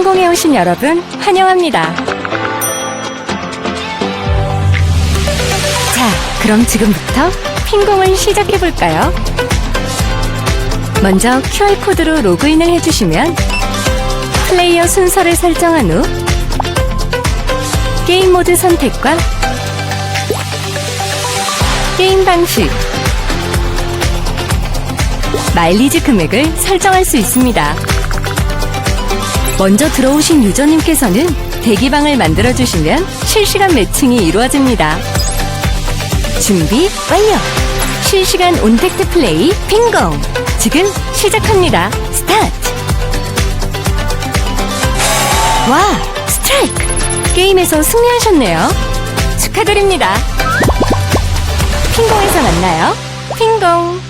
핑공에 오신 여러분 환영합니다. 자, 그럼 지금부터 핑공을 시작해 볼까요? 먼저 QR코드로 로그인을 해주시면 플레이어 순서를 설정한 후 게임 모드 선택과 게임 방식 마일리지 금액을 설정할 수 있습니다. 먼저 들어오신 유저님께서는 대기방을 만들어주시면 실시간 매칭이 이루어집니다. 준비 완료! 실시간 온택트 플레이 핑공! 지금 시작합니다. 스타트! 와! 스트라이크! 게임에서 승리하셨네요. 축하드립니다. 핑공에서 만나요. 핑공!